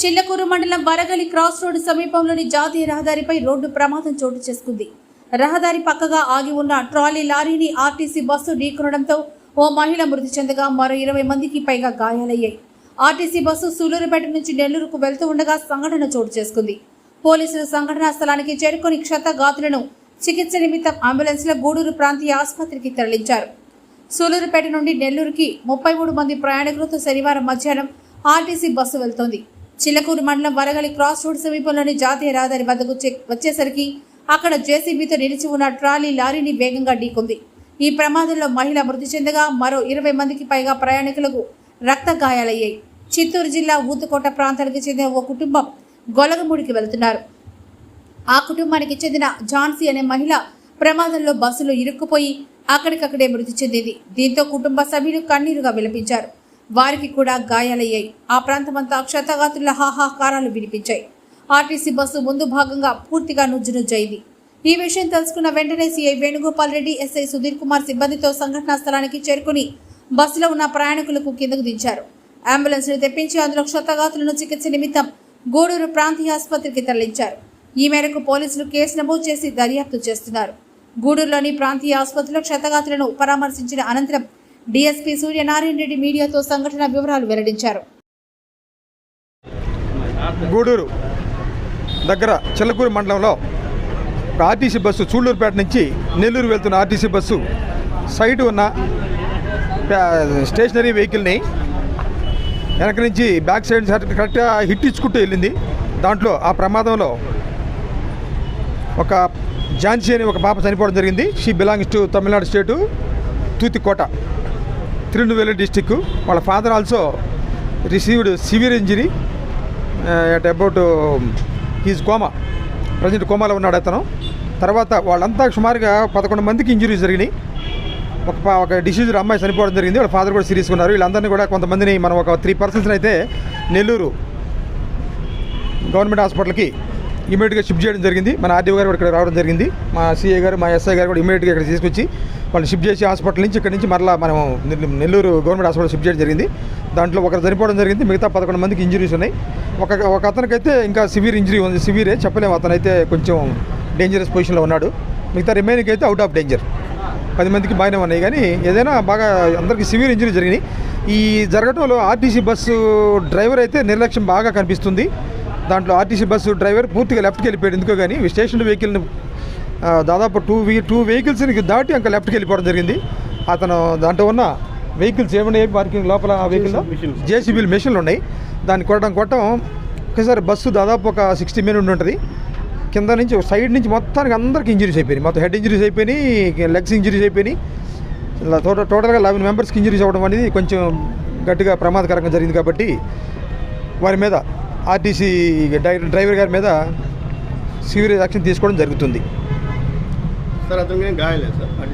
చిల్లకూరు మండలం Varagali cross road సమీపంలోని జాతీయ రహదారిపై రోడ్డు ప్రమాదం చోటు చేసుకుంది. రహదారి పక్కగా ఆగి ఉన్న ట్రాలీ లారీని ఆర్టీసీ బస్సు ఢీకొనడంతో ఓ మహిళ మృతి చెందగా మరో ఇరవై మందికి పైగా గాయాలయ్యాయి. ఆర్టీసీ బస్సు సూలూరుపేట నుంచి నెల్లూరుకు వెళ్తూ ఉండగా సంఘటన చోటు చేసుకుంది. పోలీసులు సంఘటనా స్థలానికి చేరుకొని క్షతగాతులను చికిత్స నిమిత్తం అంబులెన్స్లో గూడూరు ప్రాంతీయ ఆసుపత్రికి తరలించారు. సూలూరుపేట నుండి నెల్లూరుకి ముప్పై మూడు మంది ప్రయాణికులతో శనివారం మధ్యాహ్నం ఆర్టీసీ బస్సు వెళ్తోంది. చిల్లకూరు మండలం వరగలి క్రాస్ రోడ్ సమీపంలోని జాతీయ రహదారి వద్దకు చె- వచ్చేసరికి అక్కడ జేసీబీతో నిలిచి ఉన్న ట్రాలీ లారీని వేగంగా ఢీకొంది. ఈ ప్రమాదంలో మహిళ మృతి చెందగా మరో ఇరవై మందికి పైగా ప్రయాణికులకు రక్త గాయాలయ్యాయి చిత్తూరు జిల్లా ఊతుకోట ప్రాంతానికి చెందిన ఓ కుటుంబం గొలగమూడికి వెళుతున్నారు. ఆ కుటుంబానికి చెందిన ఝాన్సీ అనే మహిళ ప్రమాదంలో బస్సులో ఇరుక్కుపోయి అక్కడికక్కడే మృతి చెందింది. దీంతో కుటుంబ సభ్యులు కన్నీరుగా విలపించారు. వారికి కూడా గాయాలయ్యాయి. ఆ ప్రాంతమంతా క్షతగాతుల హాహాకారాలు వినిపించాయి. ఆర్టీసీ బస్సు ముందు భాగంగా పూర్తిగా నుజ్జునుజ్జైంది ఈ విషయం తెలుసుకున్న వెంటనే సీఐ వేణుగోపాల్ రెడ్డి ఎస్ఐ సుధీర్ కుమార్ సిబ్బందితో సంఘటనా స్థలానికి చేరుకుని బస్సులో ఉన్న ప్రయాణికులకు కిందకు దించారు. అంబులెన్స్ను తెప్పించి అందులో క్షతగాతులను చికిత్స నిమిత్తం గూడూరు ప్రాంతీయ ఆసుపత్రికి తరలించారు. ఈ మేరకు పోలీసులు కేసు నమోదు చేసి దర్యాప్తు చేస్తున్నారు. గూడూరులోని ప్రాంతీయ ఆసుపత్రిలో క్షతగాతులను పరామర్శించిన అనంతరం డీఎస్పీ సూర్యనారాయణ రెడ్డి మీడియాతో సంఘటన వివరాలు వెల్లడించారు. గూడూరు దగ్గర చిల్లకూరు మండలంలో ఆర్టీసీ బస్సు చూళ్ళూరుపేట నుంచి నెల్లూరు వెళ్తున్న ఆర్టీసీ బస్సు సైడ్ ఉన్న స్టేషనరీ వెహికల్ని వెనక నుంచి బ్యాక్ సైడ్ కరెక్ట్గా హిట్ ఇచ్చుకుంటూ వెళ్ళింది. దాంట్లో ఆ ప్రమాదంలో ఒక ఝాన్సీ అని ఒక పాప చనిపోవడం జరిగింది. She belongs to Tamil Nadu state Thoothukudi Tirunelveli district వాళ్ళ father also received severe injury at about he's coma present కోమాలో ఉన్నాడు అతను. తర్వాత వాళ్ళంతా సుమారుగా పదకొండు మందికి ఇంజరీస్ జరిగినాయి. ఒక ఒక డిసీజ్ అమ్మాయి చనిపోవడం జరిగింది. వాళ్ళ ఫాదర్ కూడా సీరియస్గా ఉన్నారు. వీళ్ళందరినీ కూడా కొంతమందిని మనం ఒక త్రీ పర్సన్స్ అయితే నెల్లూరు గవర్నమెంట్ హాస్పిటల్కి ఇమీడియట్గా షిఫ్ట్ చేయడం జరిగింది. మన ఆర్డీఓ గారు ఇక్కడ రావడం జరిగింది. మా సీఏ గారు మా ఎస్ఐ గారు కూడా ఇమీడియట్గా ఇక్కడ తీసుకొచ్చి వాళ్ళు షిఫ్ట్ చేసి హాస్పిటల్ నుంచి ఇక్కడ నుంచి మరలా మనం నెల్లూరు గవర్నమెంట్ హాస్పిటల్ షిఫ్ట్ చేయడం జరిగింది. దాంట్లో ఒకరు చనిపోవడం జరిగింది. మిగతా పదకొండు మందికి ఇంజరీస్ ఉన్నాయి. ఒక ఒక అతనికైతే ఇంకా సివియర్ ఇంజరీ ఉంది. సివియరే చెప్పలేము. అతనైతే కొంచెం డేంజరస్ పొజిషన్లో ఉన్నాడు. మిగతా రిమైనింగ్ అయితే అవుట్ ఆఫ్ డేంజర్ పది మందికి బాగానే ఉన్నాయి. కానీ ఏదైనా బాగా అందరికీ సివియర్ ఇంజరీ జరిగినాయి. ఈ జరగడంలో ఆర్టీసీ బస్సు డ్రైవర్ అయితే నిర్లక్ష్యం బాగా కనిపిస్తుంది. దాంట్లో ఆర్టీసీ బస్సు డ్రైవర్ పూర్తిగా లెఫ్ట్కి వెళ్ళిపోయాడు. ఎందుకో కానీ స్టేషన్ వెహికల్ని దాదాపు టూ వీ టూ వెహికల్స్ని దాటి ఇంకా లెఫ్ట్కి వెళ్ళిపోవడం జరిగింది. అతను దాంట్లో ఉన్న వెహికల్స్ ఏమున్నాయి? పార్కింగ్ లోపల ఆ వెహికల్లో జేసీబీలు మెషిన్లు ఉన్నాయి. దాన్ని కొట్టడం కొట్టడం ఒకసారి బస్సు దాదాపు ఒక సిక్స్టీ మినిట్ ఉండి ఉంటుంది. కింద నుంచి సైడ్ నుంచి మొత్తానికి అందరికి ఇంజరీస్ అయిపోయినాయి. మొత్తం హెడ్ ఇంజరీస్ అయిపోయినాయి లెగ్స్ ఇంజరీస్ అయిపోయినాయి. ఇలా టోటల్ టోటల్గా లెవెన్ మెంబర్స్కి ఇంజరీస్ అవ్వడం అనేది కొంచెం గట్టిగా ప్రమాదకరంగా జరిగింది కాబట్టి వారి మీద ఆర్టీసీ డ్రైవర్ గారి మీద సివియర్ యాక్షన్ తీసుకోవడం జరుగుతుంది. సార్ అతనికి గాయలేదు సార్.